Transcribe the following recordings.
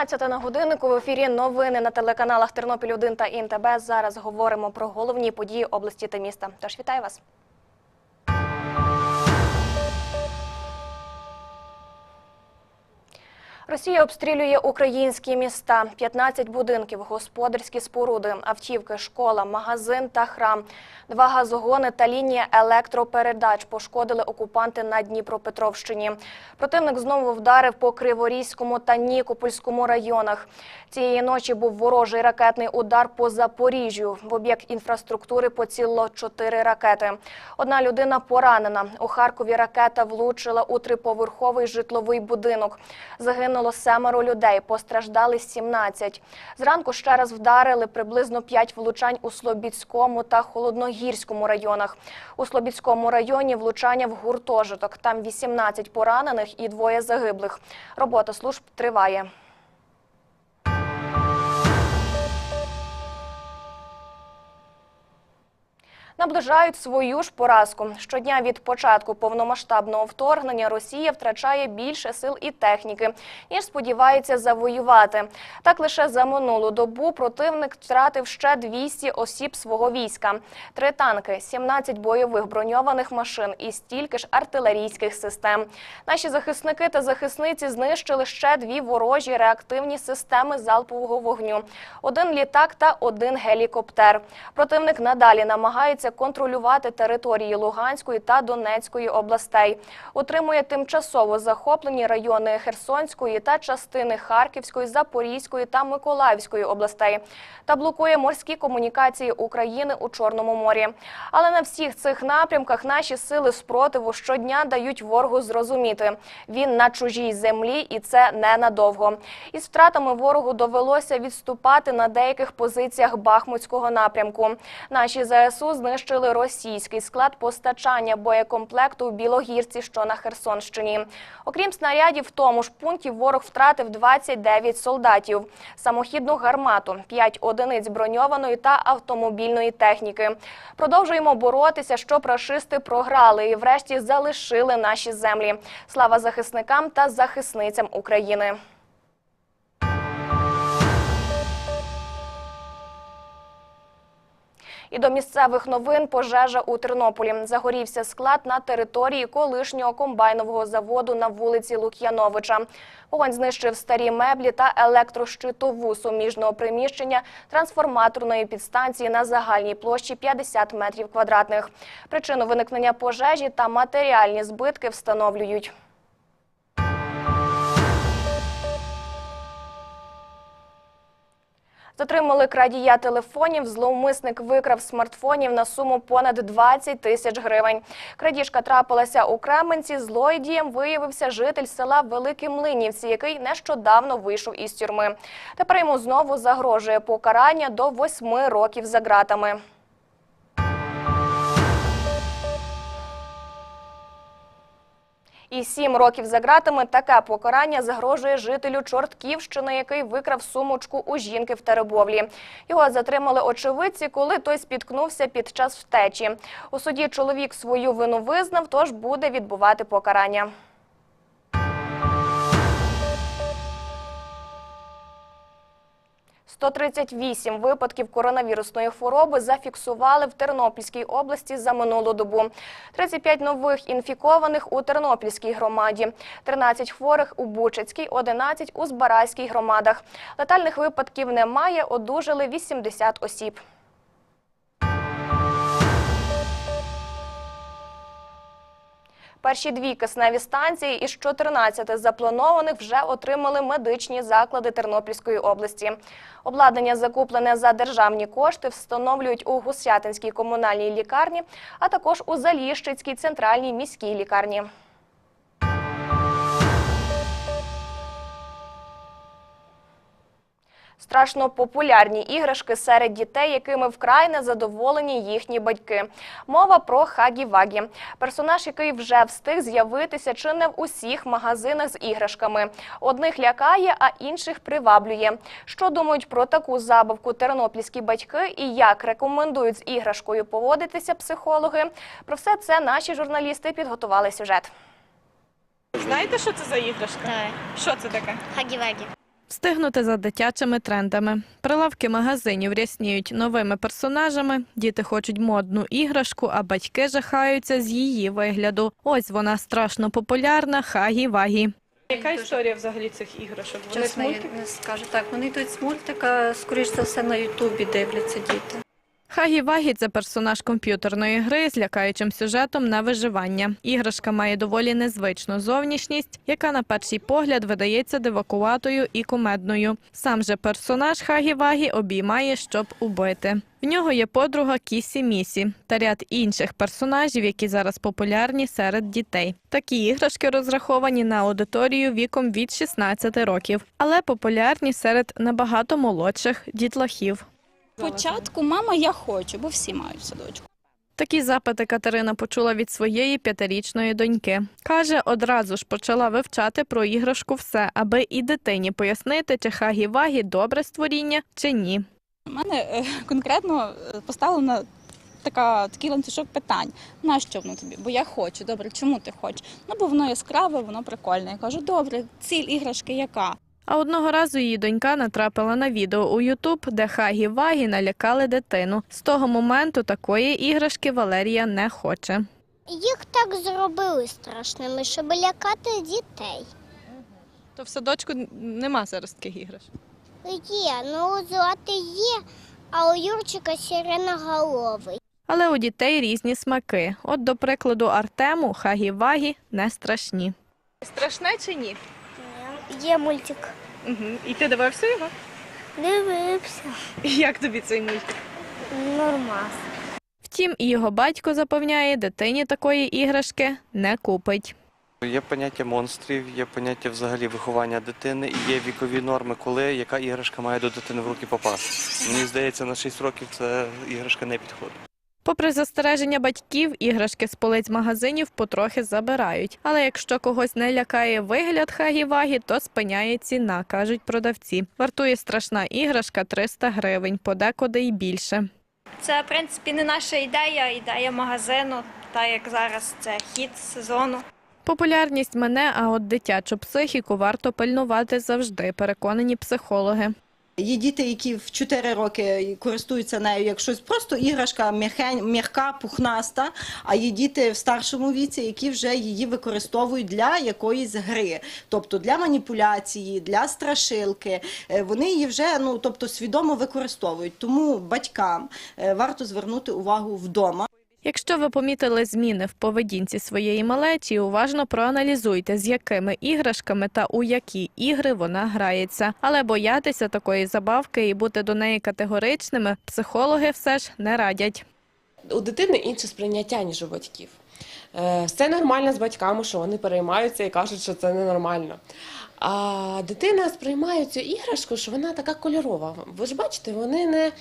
12 на годиннику в ефірі новини на телеканалах Тернопіль 1 та ІНТБ. Зараз говоримо про головні події області та міста. Тож вітаю вас. Росія обстрілює українські міста. 15 будинків, господарські споруди, автівки, школа, магазин та храм. Два газогони та лінія електропередач пошкодили окупанти на Дніпропетровщині. Противник знову вдарив по Криворізькому та Нікопольському районах. Цієї ночі був ворожий ракетний удар по Запоріжжю. В об'єкт інфраструктури поцілило чотири ракети. Одна людина поранена. У Харкові ракета влучила у триповерховий житловий будинок. Загинуло семеро людей, постраждали 17. Зранку ще раз вдарили приблизно 5 влучань у Слобідському та Холодногірському районах. У Слобідському районі влучання в гуртожиток. Там 18 поранених і двоє загиблих. Робота служб триває. Наближають свою ж поразку. Щодня від початку повномасштабного вторгнення Росія втрачає більше сил і техніки, ніж сподівається завоювати. Так лише за минулу добу противник втратив ще 200 осіб свого війська, три танки, 17 бойових броньованих машин і стільки ж артилерійських систем. Наші захисники та захисниці знищили ще дві ворожі реактивні системи залпового вогню, один літак та один гелікоптер. Противник надалі намагається контролювати території Луганської та Донецької областей, утримує тимчасово захоплені райони Херсонської та частини Харківської, Запорізької та Миколаївської областей та блокує морські комунікації України у Чорному морі. Але на всіх цих напрямках наші сили спротиву щодня дають ворогу зрозуміти, він на чужій землі, і це ненадовго. Із втратами ворогу довелося відступати на деяких позиціях Бахмутського напрямку. Наші ЗСУ знищили російський склад постачання боєкомплекту в Білогірці, що на Херсонщині. Окрім снарядів, в тому ж пункті ворог втратив 29 солдатів, самохідну гармату, 5 одиниць броньованої та автомобільної техніки. Продовжуємо боротися, щоб рашисти програли і врешті залишили наші землі. Слава захисникам та захисницям України. І до місцевих новин пожежа у Тернополі. Загорівся склад на території колишнього комбайнового заводу на вулиці Лук'яновича. Вогонь знищив старі меблі та електрощитову суміжного приміщення трансформаторної підстанції на загальній площі 50 метрів квадратних. Причину виникнення пожежі та матеріальні збитки встановлюють. Затримали крадія телефонів. Зловмисник викрав смартфонів на суму понад 20 тисяч гривень. Крадіжка трапилася у Кременці. Злоїдієм виявився житель села Великі Млинівці, який нещодавно вийшов із тюрми. Тепер йому знову загрожує покарання до восьми років за ґратами. І сім років за ґратами таке покарання загрожує жителю Чортківщини, який викрав сумочку у жінки в Теребовлі. Його затримали очевидці, коли той спіткнувся під час втечі. У суді чоловік свою вину визнав, тож буде відбувати покарання. «138 випадків коронавірусної хвороби зафіксували в Тернопільській області за минулу добу. 35 нових інфікованих у Тернопільській громаді, 13 хворих у Бучицькій, 11 у Збаразькій громадах. Летальних випадків немає, одужали 80 осіб. Перші дві кисневі станції із 14 запланованих вже отримали медичні заклади Тернопільської області. Обладнання, закуплене за державні кошти, встановлюють у Гусятинській комунальній лікарні, а також у Заліщицькій центральній міській лікарні. Страшно популярні іграшки серед дітей, якими вкрай незадоволені їхні батьки. Мова про Хагі-Вагі. Персонаж, який вже встиг з'явитися чи не в усіх магазинах з іграшками. Одних лякає, а інших приваблює. Що думають про таку забавку тернопільські батьки і як рекомендують з іграшкою поводитися психологи? Про все це наші журналісти підготували сюжет. Знаєте, що це за іграшка? Так, Що це таке? хагі-вагі. Встигнути за дитячими трендами. Прилавки магазинів рясніють новими персонажами. Діти хочуть модну іграшку, а батьки жахаються з її вигляду. Ось вона страшно популярна Хагі-Вагі. Яка історія взагалі цих іграшок? Чесно, я не скажу так. Вони йдуть з мультика, скоріш за все, на Ютубі дивляться діти. Хагі-Вагі – це персонаж комп'ютерної гри з лякаючим сюжетом на виживання. Іграшка має доволі незвичну зовнішність, яка на перший погляд видається дивакуватою і кумедною. Сам же персонаж Хагі-Вагі обіймає, щоб убити. В нього є подруга Кісі Місі та ряд інших персонажів, які зараз популярні серед дітей. Такі іграшки розраховані на аудиторію віком від 16 років, але популярні серед набагато молодших дітлахів. Спочатку мама, я хочу, бо всі мають в садочку. Такі запити Катерина почула від своєї п'ятирічної доньки. Каже, одразу ж почала вивчати про іграшку все, аби і дитині пояснити, чи хагі-вагі добре створіння, чи ні. У мене е, конкретно е, поставлена така, такий ланцюжок питань. Нащо воно тобі? Бо я хочу. Добре, чому ти хочеш? Ну, бо воно яскраве, воно прикольне. Я кажу, добре, ціль іграшки яка? А одного разу її донька натрапила на відео у Ютуб, де хагі-вагі налякали дитину. З того моменту такої іграшки Валерія не хоче. Їх так зробили страшними, щоб лякати дітей. То в садочку нема зараз таких іграшок. Є, ну у злати є, а у Юрчика сиреноголовий. Але у дітей різні смаки. От, до прикладу, Артему хагі-вагі не страшні. Страшне чи ні? Є мультик. Угу. І ти дивився його? Дивився. Як тобі цей мультик? Нормас. Втім, і його батько запевняє, дитині такої іграшки не купить. Є поняття монстрів, є поняття взагалі виховання дитини, і є вікові норми, коли яка іграшка має до дитини в руки попасти. Мені здається, на 6 років ця іграшка не підходить. Попри застереження батьків, іграшки з полиць магазинів потрохи забирають. Але якщо когось не лякає вигляд хагі-вагі, то спиняє ціна, кажуть продавці. Вартує страшна іграшка 300 гривень, подекуди й більше. Це, в принципі, не наша ідея, ідея магазину, та як зараз це хід сезону. Популярність мене, а от дитячу психіку варто пильнувати завжди, переконані психологи. Є діти, які в 4 роки користуються нею як щось просто іграшка м'яка, пухнаста. А є діти в старшому віці, які вже її використовують для якоїсь гри, тобто для маніпуляції, для страшилки. Е, Вони її вже ну тобто свідомо використовують. Тому батькам е, варто звернути увагу вдома. Якщо ви помітили зміни в поведінці своєї малечі, уважно проаналізуйте, з якими іграшками та у які ігри вона грається. Але боятися такої забавки і бути до неї категоричними психологи все ж не радять. у дитини інше сприйняття, ніж у батьків. Е, Все нормально з батьками, що вони переймаються і кажуть, що це ненормально. А дитина сприймає цю іграшку, що вона така кольорова. Ви ж бачите, вони не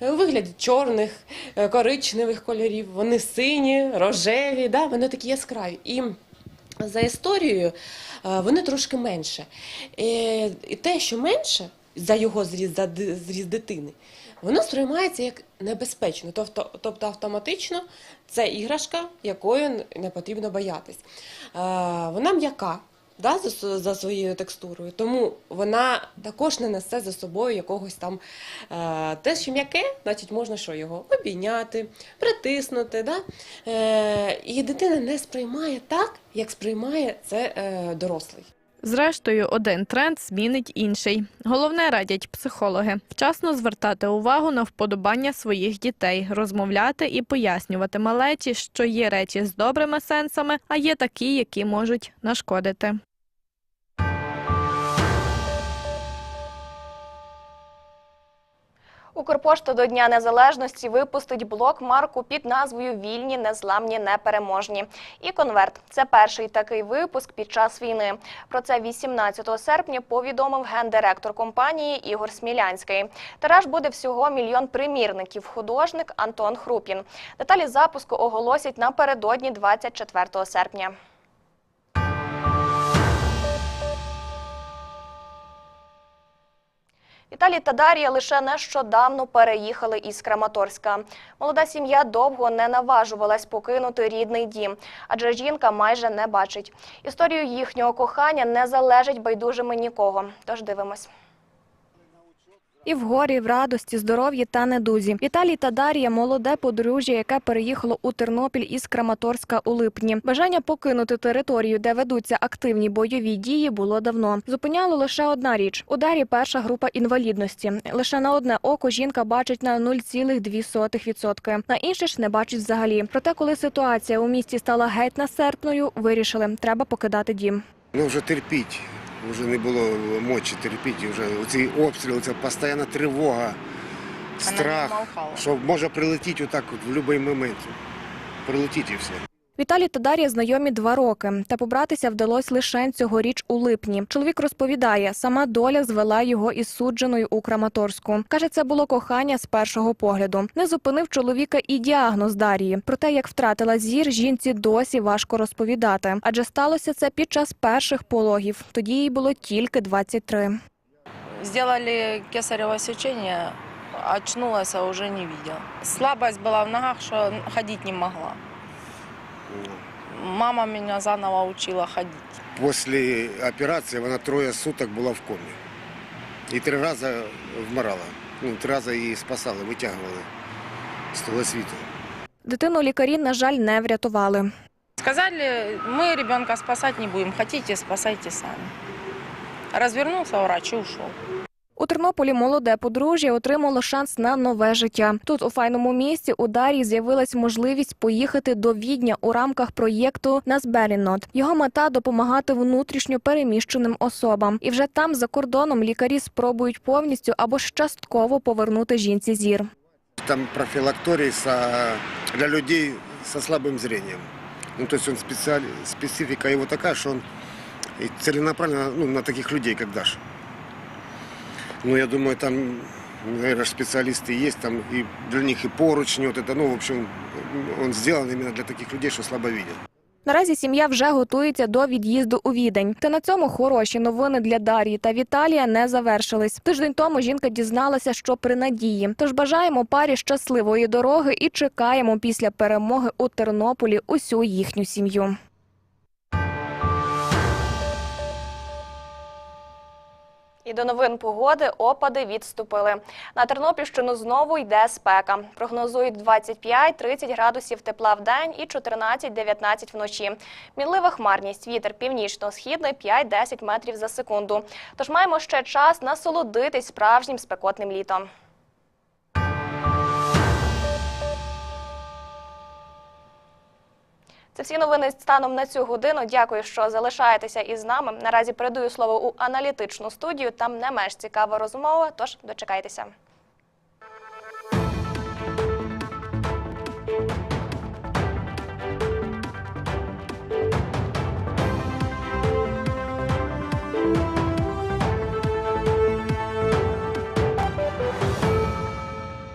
у вигляді чорних, е, коричневих кольорів, вони сині, рожеві, да? вони такі яскраві. І за історією е, вони трошки менше. Е, І те, що менше за його зріз, за зріз дитини, воно сприймається як небезпечно. Тобто, тобто автоматично це іграшка, якою не потрібно боятись. Вона м'яка. Да, за, за своєю текстурою, тому вона також не несе за собою якогось там е, те, що м'яке, значить можна що його обійняти, притиснути. Да? Е, і дитина не сприймає так, як сприймає це е, дорослий. Зрештою, один тренд змінить інший. Головне радять психологи вчасно звертати увагу на вподобання своїх дітей, розмовляти і пояснювати малечі, що є речі з добрими сенсами, а є такі, які можуть нашкодити. Укрпошта до Дня Незалежності випустить блок марку під назвою Вільні, незламні, непереможні. І конверт це перший такий випуск під час війни. Про це 18 серпня повідомив гендиректор компанії Ігор Смілянський. Тираж буде всього мільйон примірників. Художник Антон Хрупін. Деталі запуску оголосять напередодні 24 серпня. Віталій та Дар'я лише нещодавно переїхали із Краматорська. Молода сім'я довго не наважувалась покинути рідний дім, адже жінка майже не бачить. Історію їхнього кохання не залежить байдужими нікого. Тож дивимось. І в горі, в радості, здоров'ї та недузі. Віталій та Дар'я – молоде подружжя, яке переїхало у Тернопіль із Краматорська у липні. Бажання покинути територію, де ведуться активні бойові дії, було давно. Зупиняло лише одна річ. У Дар'ї перша група інвалідності. Лише на одне око жінка бачить на 0,2%. На інше ж не бачить взагалі. Проте, коли ситуація у місті стала геть несерпною, вирішили – треба покидати дім. Ну вже терпіть. Вже не було мочі терпіти. Вже оці обстріли, це постійна тривога, страх, що може прилетіти отак от в будь-який момент. Прилетіть і все. Віталій та Дар'я знайомі два роки, та побратися вдалося лише цьогоріч у липні. Чоловік розповідає, сама доля звела його із судженою у Краматорську. Каже, це було кохання з першого погляду. Не зупинив чоловіка і діагноз Дар'ї. Про те, як втратила зір, жінці досі важко розповідати, адже сталося це під час перших пологів. Тоді їй було тільки 23. Сделали кесарево сечение, очнулась, а уже не видела. Слабость была в ногах, что ходить не могла. Мама меня заново учила ходить. Після операції вона троє суток була в комі. І три рази вмирала. Ну, три рази її спасали, витягували з того світу. Дитину лікарі, на жаль, не врятували. Сказали, мы ребенка спасать не будем, хотите, спасайте сами. Развернулся врач и ушел. У Тернополі молоде подружжя отримало шанс на нове життя. Тут, у файному місті, у Дар'ї з'явилась можливість поїхати до Відня у рамках проєкту Назберінот. Його мета допомагати внутрішньо переміщеним особам. І вже там, за кордоном, лікарі спробують повністю або частково повернути жінці зір. Там профілакторій для людей со слабым зрением. Ну, то есть он специаль... специфика его такая, что он ну, на таких людей, как Даша. Ну, я думаю, там, наверное, специалисты есть, там и для них и поручни, вот это, ну, в общем, он сделан именно для таких людей, что слабо видят. Наразі сім'я вже готується до від'їзду у Відень. Та на цьому хороші новини для Дар'ї та Віталія не завершились. Тиждень тому жінка дізналася, що при надії. Тож бажаємо парі щасливої дороги і чекаємо після перемоги у Тернополі усю їхню сім'ю. І до новин погоди опади відступили. На Тернопільщину знову йде спека. Прогнозують 25-30 градусів тепла в день і 14-19 вночі. Мінлива хмарність, вітер північно-східний 5-10 метрів за секунду. Тож маємо ще час насолодитись справжнім спекотним літом. Це всі новини станом на цю годину. Дякую, що залишаєтеся із нами. Наразі передаю слово у аналітичну студію. Там не менш цікава розмова. Тож дочекайтеся.